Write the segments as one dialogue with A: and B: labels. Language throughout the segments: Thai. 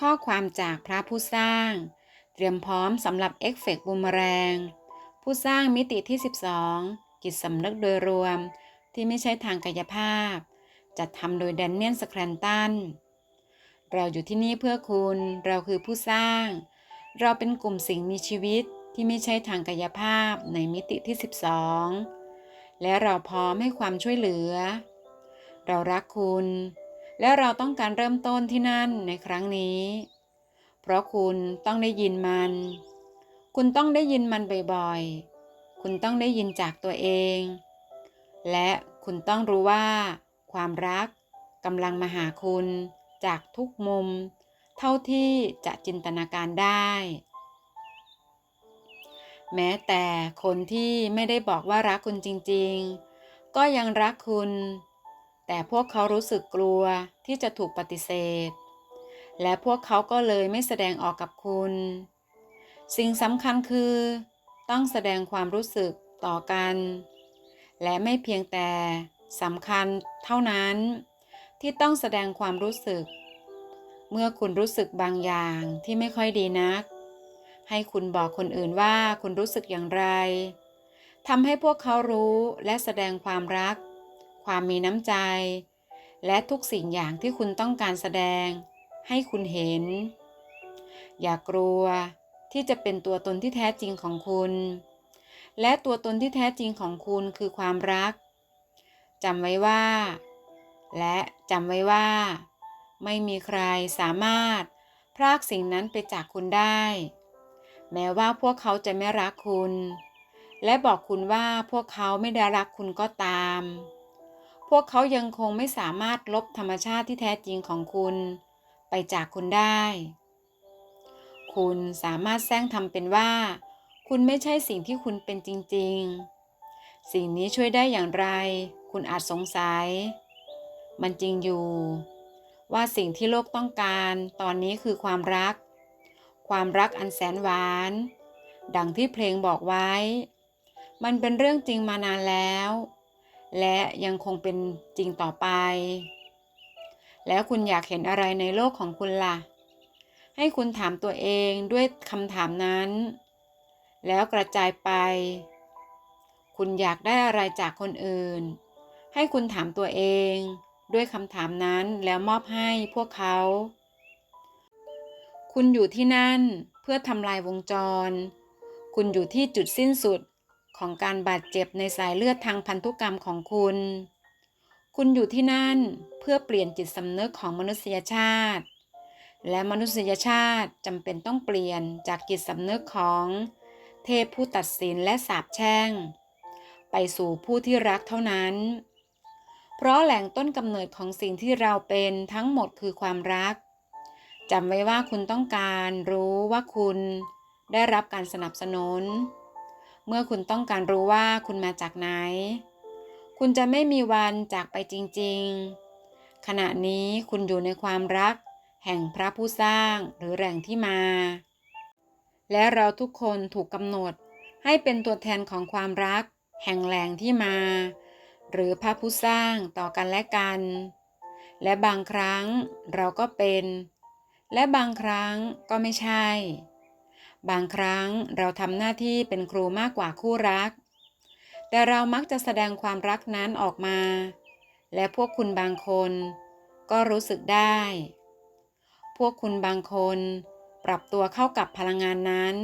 A: ข้อความจากพระผู้สร้าง เตรียมพร้อมสำหรับเอฟเฟกต์บูมเมแรง ผู้สร้างมิติที่ 12จิตสำนึกโดยรวมที่ไม่ใช่ทางกายภาพ จัดทำโดยแดนเนียนสแครนตัน เราอยู่ที่นี่เพื่อคุณ เราคือผู้สร้าง เราเป็นกลุ่มสิ่งมีชีวิตที่ไม่ใช่ทางกายภาพในมิติที่ 12 และเราพร้อมให้ความช่วยเหลือ เรารักคุณ และเราต้องการเริ่มต้นที่นั่นในครั้งนี้ เพราะคุณต้องได้ยินมัน คุณต้องได้ยินมันบ่อยๆ คุณต้องได้ยินจากตัวเอง และคุณต้องรู้ว่า ความรักกำลังมาหาคุณจากทุกมุม เท่าที่จะจินตนาการได้ แม้แต่คนที่ไม่ได้บอกว่ารักคุณจริงๆ ก็ยังรักคุณ แต่พวกเขารู้สึกกลัวที่จะถูกปฏิเสธ และพวกเขาก็เลยไม่แสดงออกกับคุณ สิ่งสำคัญคือ ต้องแสดงความรู้สึกต่อกัน และไม่เพียงแต่สำคัญเท่านั้น ที่ต้องแสดงความรู้สึก เมื่อคุณรู้สึกบางอย่างที่ไม่ค่อยดีนัก ให้คุณบอกคนอื่นว่าคุณรู้สึกอย่างไรทำให้พวกเขารู้และแสดงความรัก ความมีน้ำใจ และทุกสิ่งอย่างที่คุณต้องการแสดง ให้คุณเห็น อย่ากลัวที่จะเป็นตัวตนที่แท้จริงของคุณ และตัวตนที่แท้จริงของคุณคือความรักจำไว้ว่า และจำไว้ว่า ไม่มีใครสามารถพรากสิ่งนั้นไปจากคุณได้ แม้ว่าพวกเขาจะไม่รักคุณ และบอกคุณว่าพวกเขาไม่ได้รักคุณก็ตาม พวกเขายังคงไม่สามารถลบธรรมชาติที่แท้จริงของคุณ ไปจากคุณได้ คุณสามารถแซงทำเป็นว่า คุณไม่ใช่สิ่งที่คุณเป็นจริง ๆ สิ่งนี้ช่วยได้อย่างไร คุณอาจสงสัย มันจริงอยู่ ว่าสิ่งที่โลกต้องการตอนนี้คือความรัก ความรักอันแสนหวาน ดังที่เพลงบอกไว้ มันเป็นเรื่องจริงมานานแล้ว และยังคงเป็นจริงต่อไป แล้วคุณอยากเห็นอะไรในโลกของคุณล่ะ ให้คุณถามตัวเองด้วยคำถามนั้น แล้วกระจายไป คุณอยากได้อะไรจากคนอื่น ให้คุณถามตัวเองด้วยคำถามนั้นแล้วมอบให้พวกเขา คุณอยู่ที่นั่นเพื่อทำลายวงจร คุณอยู่ที่จุดสิ้นสุด ของการบาดเจ็บในสายเลือดทางพันธุกรรมของคุณ คุณอยู่ที่นั่นเพื่อเปลี่ยนจิตสำนึกของมนุษยชาติ และมนุษยชาติจำเป็นต้องเปลี่ยนจากจิตสำนึกของ เทพผู้ตัดสินและสาปแช่ง ไปสู่ผู้ที่รักเท่านั้น เพราะแหล่งต้นกำเนิดของสิ่งที่เราเป็นทั้งหมดคือความรักจำไว้ว่าคุณต้องการรู้ว่าคุณได้รับการสนับสนุน เมื่อคุณต้องการรู้ว่าคุณมาจากไหน คุณจะไม่มีวันจากไปจริงๆ ขณะนี้คุณอยู่ในความรัก แห่งพระผู้สร้างหรือแหล่งที่มา และเราทุกคนถูกกำหนดให้เป็นตัวแทนของความรัก แห่งแหล่งที่มา หรือพระผู้สร้างต่อกันและกัน และบางครั้งเราก็เป็น และบางครั้งก็ไม่ใช่ บางครั้งเราทำหน้าที่เป็นครูมากกว่าคู่รัก แต่เรามักจะแสดงความรักนั้นออกมา และพวกคุณบางคนก็รู้สึกได้ พวกคุณบางคนปรับตัวเข้ากับพลังงานนั้น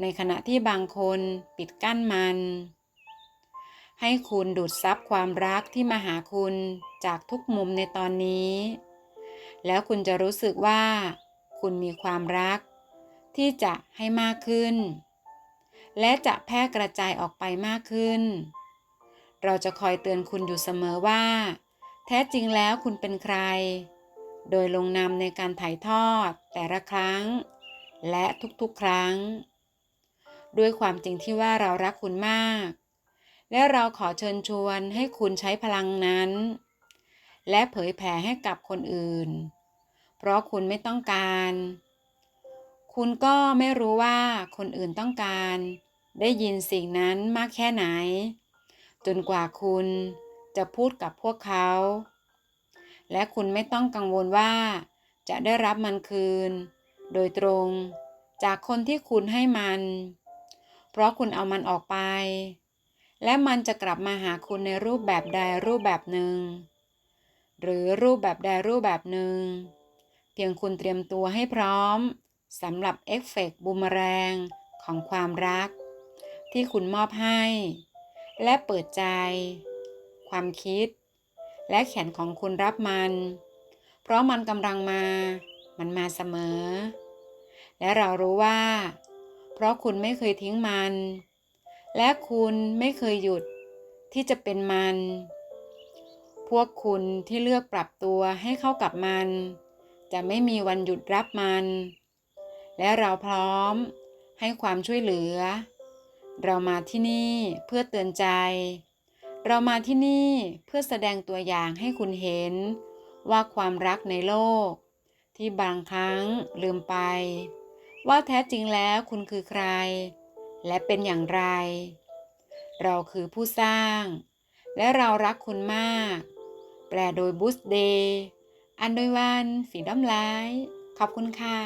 A: ในขณะที่บางคนปิดกั้นมัน ให้คุณดูดซับความรักที่มาหาคุณจากทุกมุมในตอนนี้ แล้วคุณจะรู้สึกว่า คุณมีความรัก ที่จะให้มากขึ้น และจะแพร่กระจายออกไปมากขึ้น เราจะคอยเตือนคุณอยู่เสมอว่า แท้จริงแล้วคุณเป็นใคร โดยลงนามในการถ่ายทอดแต่ละครั้ง และทุกๆครั้ง ด้วยความจริงที่ว่าเรารักคุณมาก และเราขอเชิญชวนให้คุณใช้พลังนั้น และเผยแผ่ให้กับคนอื่น เพราะคุณไม่ต้องการ คุณก็ไม่รู้ว่าคนอื่นต้องการ ได้ยินสิ่งนั้นมากแค่ไหน จนกว่าคุณจะพูดกับพวกเขา และคุณไม่ต้องกังวลว่า จะได้รับมันคืน โดยตรงจากคนที่คุณให้มัน เพราะคุณเอามันออกไป และมันจะกลับมาหาคุณในรูปแบบใดรูปแบบหนึ่ง หรือรูปแบบใดรูปแบบหนึ่ง เพียงคุณเตรียมตัวให้พร้อม สำหรับเอฟเฟกต์บูมแรงของความรัก ที่คุณมอบให้ และเปิดใจ ความคิด และแขนของคุณรับมัน เพราะมันกำลังมา มันมาเสมอ และเรารู้ว่า เพราะคุณไม่เคยทิ้งมัน และคุณไม่เคยหยุดที่จะเป็นมัน พวกคุณที่เลือกปรับตัวให้เข้ากับมัน จะไม่มีวันหยุดรับมัน และเราพร้อมให้ความช่วยเหลือ เรามาที่นี่เพื่อเตือนใจ เรามาที่นี่เพื่อแสดงตัวอย่างให้คุณเห็น ว่าความรักในโลก ที่บางครั้งลืมไป ว่าแท้จริงแล้วคุณคือใคร และเป็นอย่างไร เราคือผู้สร้าง และเรารักคุณมาก แปลโดยบูสเดย์อันโดยวันฝีด้อมไลท์ขอบคุณค่ะ